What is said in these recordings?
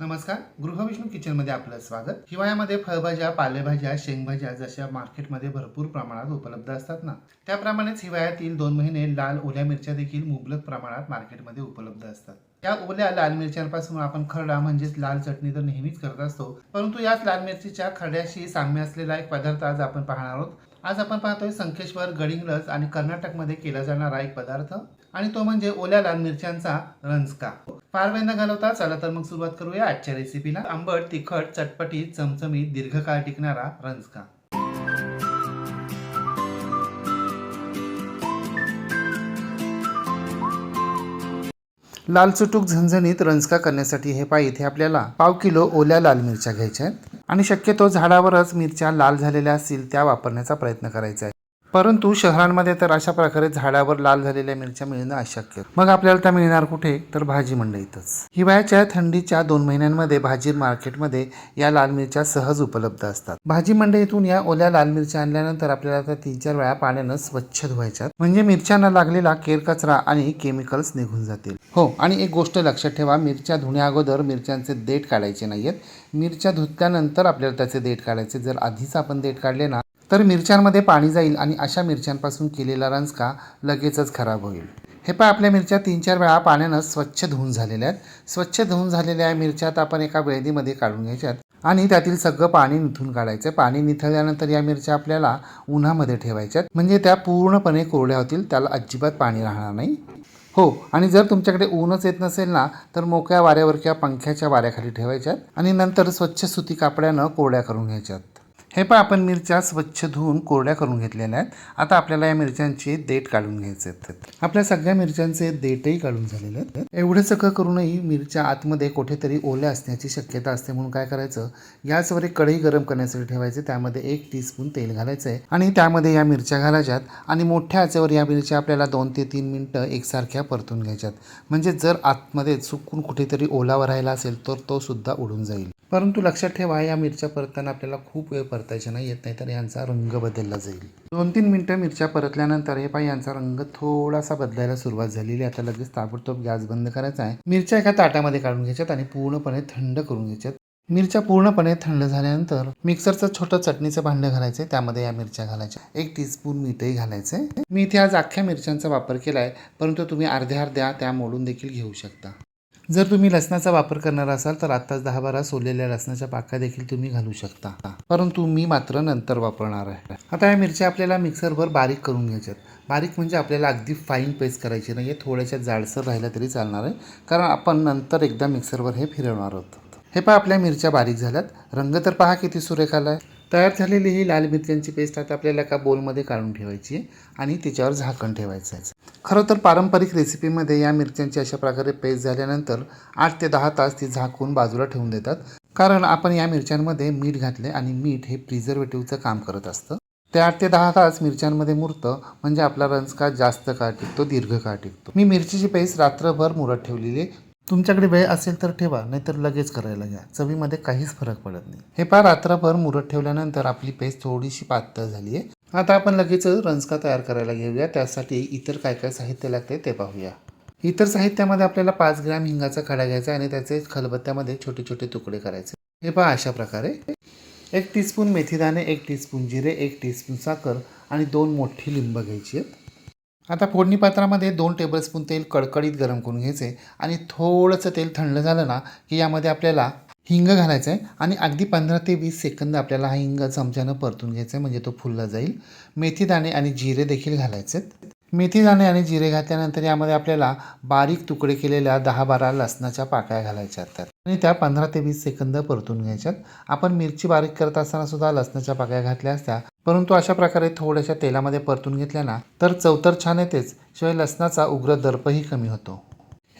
नमस्कार गृहविष्णू किचनमध्ये आपलं स्वागत. हिवाळ्यामध्ये फळभाज्या पालेभाज्या शेंगभाज्या जशा मार्केटमध्ये भरपूर प्रमाणात उपलब्ध असतात ना? त्याप्रमाणेच हिवाळ्यातील दोन महिने लाल ओल्या मिरच्या देखील मुबलक प्रमाणात मार्केटमध्ये उपलब्ध असतात. त्या ओल्या लाल मिरच्यांपासून आपण खरडा म्हणजेच लाल चटणी तर नेहमीच करत असतो. परंतु याच लाल मिरचीच्या खरड्याशी साम्य असलेला एक पदार्थ आज आपण पाहणार आहोत. आज आपण पाहतोय संकेश्वर गडिंगलज आणि कर्नाटकमध्ये केला जाणारा एक पदार्थ. आणि तो म्हणजे ओल्या लाल मिरच्यांचा रंजका. फार वेळ न घालवता चला तर मग सुरुवात करूया आजच्या रेसिपीला आंबट तिखट चटपटीत चमचमीत दीर्घकाळ टिकणारा रंजका. लाल चुटूक झणझणीत रंजका करण्यासाठी हे पाय इथे आपल्याला पाव किलो ओल्या लाल मिरच्या घ्यायच्या आहेत. आणि शक्यतो झाडावरच मिरच्या लाल झालेल्या असतील त्या वापरण्याचा प्रयत्न करायचा आहे. परंतु शहरांमध्ये तर अशा प्रकारे झाडावर लाल झालेल्या मिरच्या मिळणं अशक्य. मग आपल्याला त्या मिळणार कुठे? तर भाजी मंडईतच. हिवाळ्याच्या थंडीच्या दोन महिन्यांमध्ये भाजी मार्केटमध्ये या लाल मिरच्या सहज उपलब्ध असतात. भाजी मंडईतून या ओल्या लाल मिरच्या आणल्यानंतर आपल्याला त्या तीन चार वेळा पाण्यानं स्वच्छ धुवायच्या म्हणजे मिरच्यांना लागलेला केर कचरा आणि केमिकल्स निघून जातील. हो आणि एक गोष्ट लक्षात ठेवा मिरच्या धुण्या अगोदर मिरच्यांचे देठ काढायचे नाहीयेत. मिरच्या धुतल्यानंतर आपल्याला त्याचे देठ काढायचे. जर आधीच आपण देठ काढले ना तर मिरच्यांमध्ये पाणी जाईल आणि अशा मिरच्यांपासून केलेला रंजका लगेचच खराब होईल. हे पहा आपल्या मिरच्या तीन चार वेळा पाण्यानं स्वच्छ धुवून झालेल्या आहेत. स्वच्छ धुवून झालेल्या या मिरच्यात आपण एका वेळदीमध्ये काढून घ्यायच्यात आणि त्यातील सगळं पाणी निथून काढायचं पाणी निथळल्यानंतर या मिरच्या आपल्याला उन्हामध्ये ठेवायच्यात. म्हणजे त्या पूर्णपणे कोरड्या होतील त्याला अजिबात पाणी राहणार नाही. हो आणि जर तुमच्याकडे ऊनच येत नसेल ना तर मोकळ्या वाऱ्यावर किंवा पंख्याच्या वाऱ्याखाली ठेवायच्यात आणि नंतर स्वच्छ सुती कापड्यानं कोरड्या करून घ्यायच्यात. हे पण आपण मिरच्या स्वच्छ धुवून कोरड्या करून घेतलेल्या आहेत. आता आपल्याला या मिरच्यांचे देठ काढून घ्यायचे आहेत. आपल्या सगळ्या मिरच्यांचे देठही काढून झालेले आहेत. एवढं सगळं करूनही मिरच्या आतमध्ये कुठेतरी ओल्या असण्याची शक्यता असते म्हणून काय करायचं? गॅसवर एक कढई गरम करण्यासाठी ठेवायचे. त्यामध्ये एक टीस्पून तेल घालायचं आहे. आणि त्यामध्ये या मिरच्या घालायच्यात आणि मोठ्या आचेवर या मिरच्या आपल्याला दोन ते तीन मिनटं एकसारख्या परतून घ्यायच्यात. म्हणजे जर आतमध्ये चुकून कुठेतरी ओलावा राहिला असेल तर तो सुद्धा उडून जाईल. परंतु लक्षात ठेवा या मिरच्या परतताना आपल्याला खूप वेळ परतायच्या नाही येत नाही तर यांचा रंग बदलला जाईल. दोन तीन मिनटं मिरच्या परतल्यानंतर हे पाय यांचा रंग थोडासा बदलायला सुरुवात झालेली आता लगेच ताबडतोब गॅस बंद करायचा आहे. मिरच्या एका ताटामध्ये काढून घ्यायच्यात आणि पूर्णपणे थंड करून घ्यायच्यात. मिरच्या पूर्णपणे थंड झाल्यानंतर मिक्सरचं छोटं चटणीचं भांडं घालायचं त्यामध्ये या मिरच्या घालायच्या एक टीस्पून मीठही घालायचं मी इथे आज अख्ख्या मिरच्यांचा वापर केला आहे परंतु तुम्ही अर्ध्या अर्ध्या त्या मोडून देखील घेऊ शकता. जर तुम्ही लसणाचा वापर करणार असाल तर आत्ताच दहा बारा सोललेल्या लसणाच्या पाका देखील तुम्ही घालू शकता. परंतु मी मात्र नंतर वापरणार आहे. आता या मिरच्या आपल्याला मिक्सरवर बारीक करून घ्यायच्यात. बारीक म्हणजे आपल्याला अगदी फाईन पेस्ट करायची नाही आहे थोड्याशा जाडसर राहिल्या तरी चालणार आहे. कारण आपण नंतर एकदा मिक्सरवर हे फिरवणार आहोत. हे पहा आपल्या मिरच्या बारीक झाल्यात. रंग तर पहा किती सुरेख आला आहे तयार झालेली ही लाल मिरच्यांची पेस्ट आता आपल्याला एका बोलमध्ये काढून ठेवायची आहे आणि तिच्यावर झाकण ठेवायचं आहे. खरं तर पारंपरिक रेसिपीमध्ये या मिरच्यांची अशा प्रकारे पेस्ट झाल्यानंतर आठ ते दहा तास ती झाकून बाजूला ठेवून देतात. कारण आपण या मिरच्यांमध्ये मीठ घातले आणि मीठ हे प्रिझर्वेटिव्हचं काम करत असतं. ते आठ ते दहा तास मिरच्यांमध्ये मुरतं म्हणजे आपला रंजका जास्त काळ टिकतो दीर्घ काळ टिकतो. मी मिरचीची पेस्ट रात्रभर मुरत ठेवलेली आहे. तुमच्याकडे वेळ असेल तर ठेवा नाहीतर लगेच करायला घ्या चवीमध्ये काहीच फरक पडत नाही. हे पहा रात्रभर मुरत ठेवल्यानंतर आपली पेस्ट थोडीशी पातळ झाली आहे. आता आपण लगेच रंजका तयार करायला घेऊया. त्यासाठी इतर काय काय साहित्य लागते ते पाहूया. इतर साहित्यामध्ये आपल्याला पाच ग्रॅम हिंगाचा खडा घ्यायचा आणि त्याचे खलबत्त्यामध्ये छोटे छोटे तुकडे करायचे. हे पहा अशा प्रकारे. एक टीस्पून मेथीदाणे एक टीस्पून जिरे एक टीस्पून साखर आणि दोन मोठी लिंब घ्यायची आहेत. आता फोडणी पात्रामध्ये दोन टेबलस्पून तेल कडकडीत गरम करून घ्यायचे आणि थोडंसं तेल थंड झालं ना की यामध्ये आपल्याला हिंग घालायचं आहे आणि अगदी पंधरा ते वीस सेकंद आपल्याला हा हिंग चमच्यानं परतून घ्यायचा आहे म्हणजे तो फुलला जाईल. मेथी दाणे आणि जिरे देखील घालायचे आहेत. मेथी दाणे आणि जिरे घातल्यानंतर यामध्ये आपल्याला बारीक तुकडे केलेल्या दहा बारा लसणाच्या पाकळ्या घालायच्या असतात आणि त्या पंधरा ते वीस सेकंद परतून घ्यायच्यात. आपण मिरची बारीक करत असताना सुद्धा लसणाच्या पाकळ्या घातल्या असत्या. परंतु अशा प्रकारे थोड्याशा तेलामध्ये परतून घेतल्या ना तर चव तर छान येतेच शिवाय लसणाचा उग्र दर्पही कमी होतो.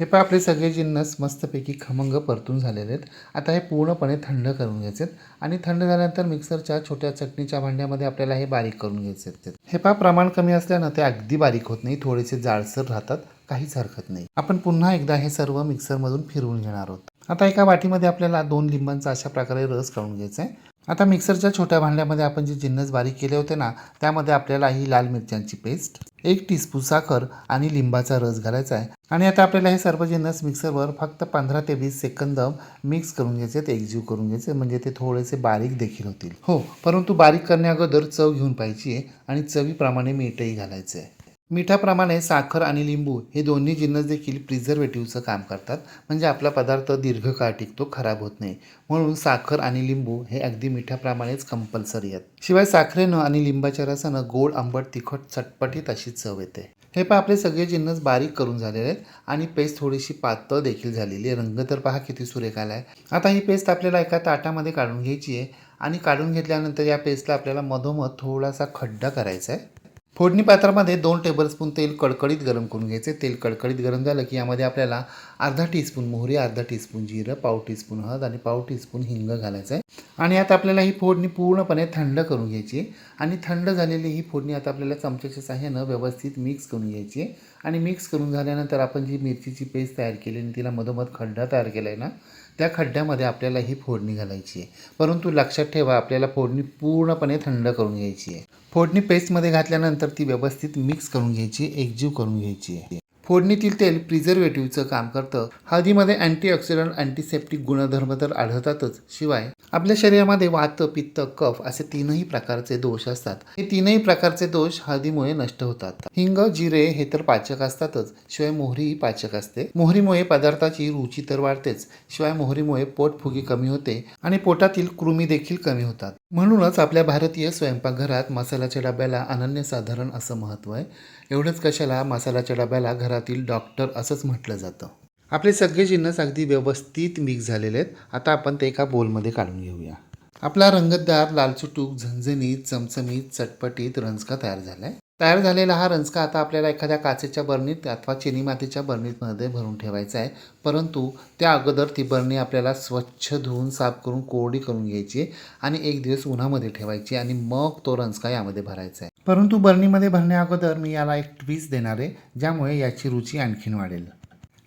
हे पण आपले सगळे जिन्नस मस्तपैकी खमंग परतून झालेले आहेत. आता हे पूर्णपणे थंड करून घ्यायचे आणि थंड झाल्यानंतर मिक्सरच्या छोट्या चटणीच्या भांड्यामध्ये आपल्याला हे बारीक करून घ्यायचे आहेत. हे पहा प्रमाण कमी असल्यानं ते अगदी बारीक होत नाही थोडेसे जाडसर राहतात काहीच हरकत नाही. आपण पुन्हा एकदा हे सर्व मिक्सरमधून फिरवून घेणार आहोत. आता एका वाटीमध्ये आपल्याला दोन लिंबांचा अशा प्रकारे रस काढून घ्यायचा आहे. आता मिक्सरच्या छोट्या भांड्यामध्ये आपण जे जिन्नस बारीक केले होते ना त्यामध्ये आपल्याला ही लाल मिरच्यांची पेस्ट एक टीस्पून साखर आणि लिंबाचा रस घालायचा आहे. आणि आता आपल्याला हे सर्व जिन्नस मिक्सरवर फक्त पंधरा ते वीस सेकंद मिक्स करून घ्यायचे ते एकजीव करून घ्यायचे म्हणजे ते थोडेसे बारीक देखील होतील. हो परंतु बारीक करण्या अगोदर चव घेऊन पाहिजे आणि चवीप्रमाणे मीठही घालायचं आहे. मिठाप्रमाणे साखर आणि लिंबू हे दोन्ही जिन्नस देखील प्रिझर्वेटिव्हचं काम करतात. म्हणजे आपला पदार्थ दीर्घकाळ टिकतो खराब होत नाही. म्हणून साखर आणि लिंबू हे अगदी मिठाप्रमाणेच कंपल्सरी आहेत. शिवाय साखरेनं आणि लिंबाच्या रसानं गोड आंबट तिखट चटपटीत अशी चव येते. हे पहा आपले सगळे जिन्नस बारीक करून झालेले आहेत आणि पेस्ट थोडीशी पातळ देखील झालेली आहे. रंग तर पहा किती सुरेख आला आहे. आता ही पेस्ट आपल्याला एका ताटामध्ये काढून घ्यायची आहे आणि काढून घेतल्यानंतर या पेस्टला आपल्याला मधोमध थोडासा खड्डा करायचा आहे. फोडणी पात्रामध्ये दोन टेबलस्पून तेल कडकडीत गरम करून घ्यायचे. तेल कडकडीत गरम झालं की यामध्ये आपल्याला अर्धा टीस्पून मोहरी अर्धा टीस्पून जिरं पाव टीस्पून हळद आणि पाव टीस्पून हिंग घालायचं आहे आणि आता आपल्याला ही फोडणी पूर्णपणे थंड करून घ्यायची आहे. आणि थंड झालेली ही फोडणी आता आपल्याला चमच्याच्या साह्यानं व्यवस्थित मिक्स करून घ्यायची आहे. आणि मिक्स करून झाल्यानंतर आपण जी मिरचीची पेस्ट तयार केली आणि तिला मधोमध खड्डा तयार केला आहे ना त्या खड्ड्यामध्ये आपल्याला ही फोडणी घालायची आहे. परंतु लक्षात ठेवा आपल्याला फोडणी पूर्णपणे थंड करून घ्यायची आहे. फोडणी पेस्टमध्ये घातल्यानंतर ती व्यवस्थित मिक्स करून घ्यायची एकजीव करून घ्यायची आहे. फोडणीतील तेल प्रिझर्वेटिव्हचं काम करतं. हळदीमध्ये अँटीऑक्सिडंट अँटीसेप्टिक गुणधर्म तर आढळतातच. शिवाय आपल्या शरीरामध्ये वात पित्त कफ असे तीनही प्रकारचे दोष असतात. हे तीनही प्रकारचे दोष हळदीमुळे नष्ट होतात. हिंग जिरे हे तर पाचक असतातच. शिवाय मोहरी ही पाचक असते. मोहरीमुळे पदार्थाची रुची तर वाढतेच. शिवाय मोहरीमुळे पोटफुगी कमी होते आणि पोटातील कृमी देखील कमी होतात. म्हणूनच आपल्या भारतीय स्वयंपाकघरात मसाल्याच्या डब्याला अनन्यसाधारण असं महत्त्व आहे. एवढंच कशाला? मसाल्याच्या डब्याला घरातील डॉक्टर असंच म्हटलं जातं. आपले सगळे जिन्नस अगदी व्यवस्थित मिक्स झालेले आहेत. आता आपण ते एका बोलमध्ये काढून घेऊया. आपला रंगतदार लालचुटूक झणझणीत चमचमीत चटपटीत रंजका तयार झाला आहे तयार झालेला हा रंजका आता आपल्याला एखाद्या काचेच्या बरणीत अथवा चिनी मातीच्या बरणीमध्ये भरून ठेवायचा आहे. परंतु त्या अगोदर ती बरणी आपल्याला स्वच्छ धुवून साफ करून कोरडी करून घ्यायची आणि एक दिवस उन्हामध्ये ठेवायची आणि मग तो रंजका यामध्ये भरायचा आहे. परंतु बरणीमध्ये भरण्या अगोदर मी याला एक ट्विस्ट देणार आहे ज्यामुळे याची रुची आणखीन वाढेल.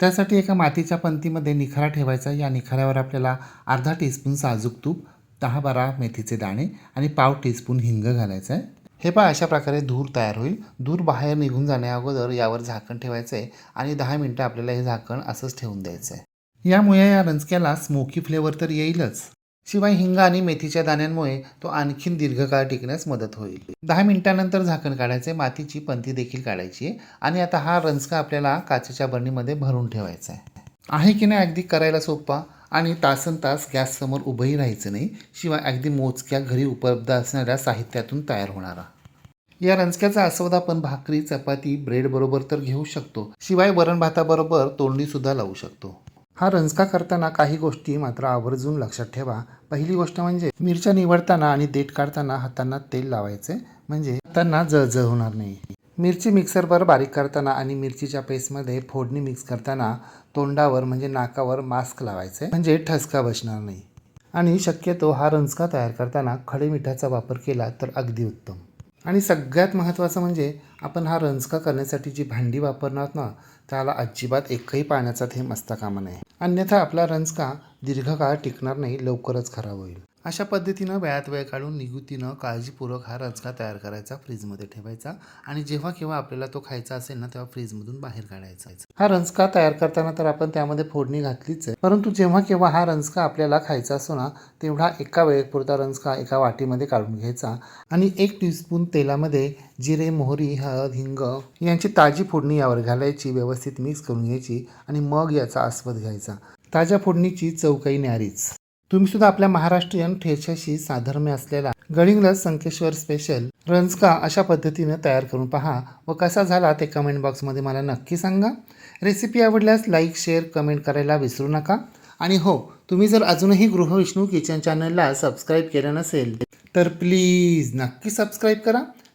त्यासाठी एका मातीच्या पंतीमध्ये निखारा ठेवायचा या निखाऱ्यावर आपल्याला अर्धा टीस्पून साजूक तूप दहा बारा मेथीचे दाणे आणि पाव टीस्पून हिंग घालायचं आहे. हे पहा अशा प्रकारे धूर तयार होईल. धूर बाहेर निघून जाण्या अगोदर यावर झाकण ठेवायचं आहे आणि दहा मिनटं आपल्याला हे झाकण असंच ठेवून द्यायचं. आहे यामुळे या रंजक्याला स्मोकी फ्लेवर तर येईलच. शिवाय हिंग आणि मेथीच्या दाण्यांमुळे तो आणखीन दीर्घकाळ टिकण्यास मदत होईल. दहा मिनिटानंतर झाकण काढायचे मातीची पंती देखील काढायची आणि आता हा रंजका आपल्याला काचेच्या बरणीमध्ये भरून ठेवायचा आहे. आहे की नाही अगदी करायला सोपा? आणि तासन तास गॅससमोर उभंही राहायचं नाही शिवाय अगदी मोजक्या घरी उपलब्ध असणाऱ्या साहित्यातून तयार होणारा. या रंजक्याचा आस्वाद आपण भाकरी चपाती ब्रेड बरोबर तर घेऊ शकतो शिवाय वरण भाताबरोबर तोंडी सुद्धा लावू शकतो. हा रंजका करताना काही गोष्टी मात्र आवर्जून लक्षात ठेवा. पहिली गोष्ट म्हणजे मिरच्या निवडताना आणि देठ काढताना हातांना तेल लावायचे म्हणजे हातांना जळजळ होणार नाही. मिरची मिक्सरवर बारीक करताना आणि मिरचीच्या पेस्टमध्ये फोडणी मिक्स करताना तोंडावर म्हणजे नाकावर मास्क लावायचे. म्हणजे ठसका बसणार नाही. आणि शक्यतो हा रंजका तयार करताना खडे मिठाचा वापर केला तर अगदी उत्तम. आणि सगळ्यात महत्त्वाचं म्हणजे आपण हा रंजका करण्यासाठी जी भांडी वापरणार ना त्याला अजिबात एकही पाण्याचा थेंब असता कामा नये. अन्यथा आपला रंजका दीर्घकाळ टिकणार नाही लवकरच खराब होईल. अशा पद्धतीनं वेळात वेळ काढून निगुतीनं काळजीपूर्वक हा रचका तयार करायचा फ्रीजमध्ये ठेवायचा आणि जेव्हा केव्हा आपल्याला तो खायचा असेल ना तेव्हा फ्रीजमधून बाहेर काढायचा. हा रंजका तयार करताना तर आपण त्यामध्ये फोडणी घातलीच आहे. परंतु जेव्हा केव्हा हा रंजका आपल्याला खायचा असतो ना तेवढा एका वेळेपुरता रंजका एका वाटीमध्ये काढून घ्यायचा आणि एक टीस्पून तेलामध्ये जिरे मोहरी हळद हिंग यांची ताजी फोडणी यावर घालायची व्यवस्थित मिक्स करून घ्यायची आणि मग याचा आस्वाद घ्यायचा. ताज्या फोडणीची चौकाई न्यारीच. तुम्हीसुद्धा आपल्या महाराष्ट्रीयन ठेच्याशी साधर्म्य असलेला गळिंगला संकेश्वर स्पेशल रंजका अशा पद्धतीनं तयार करून पहा व कसा झाला ते कमेंट बॉक्समध्ये मला नक्की सांगा. रेसिपी आवडल्यास लाईक शेअर कमेंट करायला विसरू नका. आणि हो तुम्ही जर अजूनही गृहविष्णू किचन चॅनलला सबस्क्राईब केलं नसेल तर प्लीज नक्की सबस्क्राईब करा.